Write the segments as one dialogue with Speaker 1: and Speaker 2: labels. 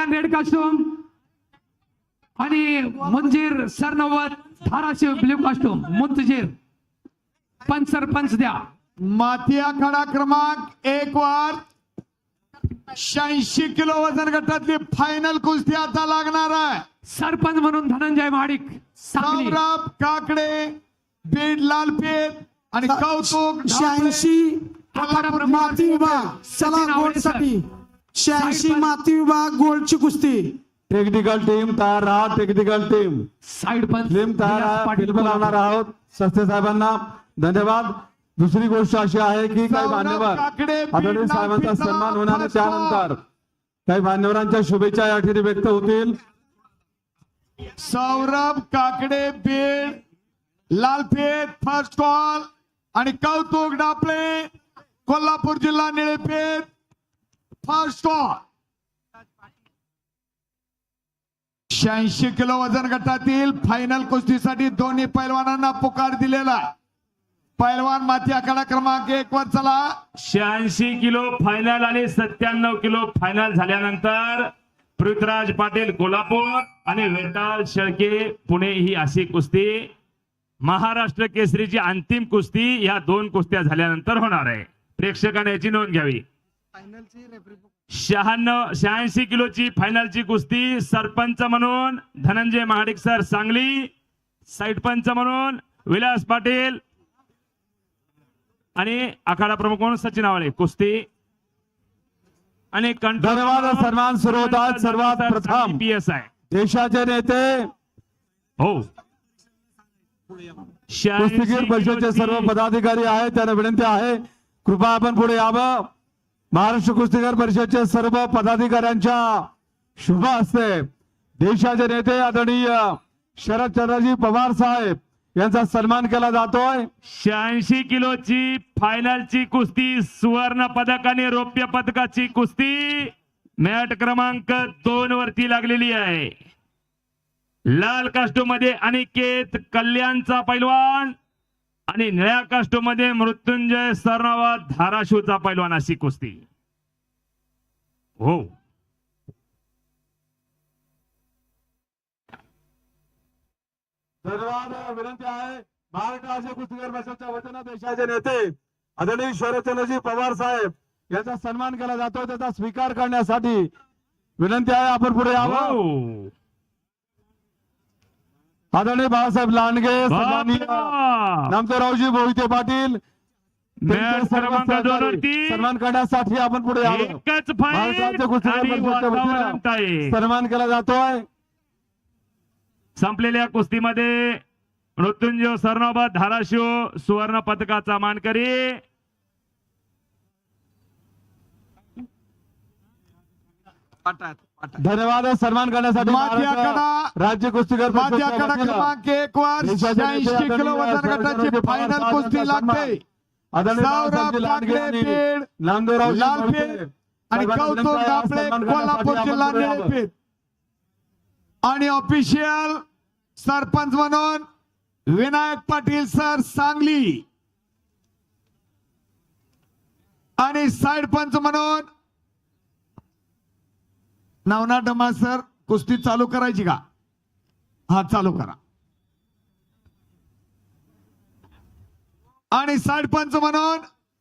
Speaker 1: कल्याण red costume आणि Manjeer Saranvat Dharashiv blue costume Muntazir. पंच सरपंच द्या.
Speaker 2: माती आखाडा क्रमांक एक वर शहाऐंशी किलो वजन गटातली फायनल कुस्ती आता लागणार आहे.
Speaker 1: सरपंच म्हणून धनंजय महाडिक सांगली.
Speaker 2: सौरभ काकडे बीड लालपेठ आणि कौतुक
Speaker 3: शहाऐंशी.
Speaker 1: आखाडा
Speaker 3: माती विभाग चला
Speaker 1: सचिन.
Speaker 3: शहाऐंशी माती विभाग गोल्डची कुस्ती.
Speaker 4: टेक्निकल टीम तयार राहा टेक्निकल टीम.
Speaker 1: साईड पंच
Speaker 4: टीम तयार बिलकुल लावणार आहोत. सस्ते साहेबांना धन्यवाद. दुसरी गोष्ट अशी आहे की काही मान्यवर आदरणीय साहेबांचा सन्मान होणार. त्यानंतर काही मान्यवरांच्या शुभेच्छा या ठिकाणी व्यक्त होतील.
Speaker 2: सौरभ काकडे बीड लालपेठ फर्स्ट कॉल आणि कौतुक डापळे कोल्हापूर जिल्हा निळेपेठ फर्स्ट शहाऐंशी किलो वजन गटातील फायनल कुस्तीसाठी दोन्ही पैलवानांना पुकार दिलेला पैलवान माती आखाडा क्रमांक एक वर चला.
Speaker 5: शहाऐंशी किलो फायनल आणि सत्त्याण्णव किलो फायनल झाल्यानंतर पृथ्वीराज पाटील कोल्हापूर आणि वेताल शेळके पुणे ही अशी कुस्ती. महाराष्ट्र केसरीची अंतिम कुस्ती या दोन कुस्त्या झाल्यानंतर होणार आहे. प्रेक्षकाने याची नोंद घ्यावी. शहाण्णव शहाऐंशी किलोची फायनलची कुस्ती. सरपंच म्हणून धनंजय महाडिक सर सांगली. साईड पंच म्हणून विलास पाटील. आणि आखाडा प्रमुख म्हणून सचिन आवळे. कुस्ती. आणि कंट्रोल
Speaker 4: धन्यवाद सन्मान सुरू होतात सर्वात प्रथम.
Speaker 5: पी एस आहे
Speaker 4: देशाचे नेते.
Speaker 5: हो.
Speaker 4: कुस्तीगीर परिषदेचे सर्व पदाधिकारी आहेत त्यांना विनंती आहे. कृपया आपण पुढे यावं. महाराष्ट्र कुस्तीगार परिषदेच्या सर्व पदाधिकाऱ्यांच्या शुभ हस्ते देशाचे नेते आदरणीय शरदचंद्रजी पवार साहेब यांचा सन्मान केला जातोय.
Speaker 5: शहाऐंशी किलोची फायनलची कुस्ती सुवर्ण पदक आणि रौप्य पदकाची कुस्ती मॅट क्रमांक दोन वरती लागलेली आहे. लाल कास्टो मध्ये अनिकेत कल्याणचा पैलवान आणि निळ्या कास्टो मध्ये मृत्युंजय सरनावाद धाराशिवचा पैलवान अशी कुस्ती. हो.
Speaker 4: धन्यवाद विनंती आहे. महाराष्ट्र कुस्तीगीर परिषदच्या वतीनं देशाचे नेते आदरणीय शरदचंद्रजी पवार साहेब यांचा सन्मान केला जातोय त्याचा स्वीकार करण्यासाठी विनंती आहे आपण पुढे यावं.
Speaker 5: हो.
Speaker 4: आदरणीय बाळासाहेब लांडगे. नामदेवरावजी मोहिते पाटील सन्मान करण्यासाठी आपण पुढे सन्मान केला जातोय.
Speaker 5: संपलेल्या कुस्तीमध्ये मृत्युंजय सरनोबत धाराशिव सुवर्ण पदकाचा मानकरी.
Speaker 4: धन्यवाद सन्मान करण्यासाठी राज्य कुस्तीगीर
Speaker 2: क्रमांक एक वर शहाऐंशी किलो वजन गटाची फायनल कुस्ती. लागते काकडे
Speaker 4: आणि
Speaker 2: कोल्हापूर जिल्हा. निळेपेठ आणि ऑफिशियल सरपंच म्हणून विनायक पाटील सर सांगली. आणि साइड पंच म्हणून नवना डमा सर कुस्ती चालू करायची का? हा चालू करा. आणि साडपंच म्हणून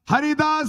Speaker 2: हरिदास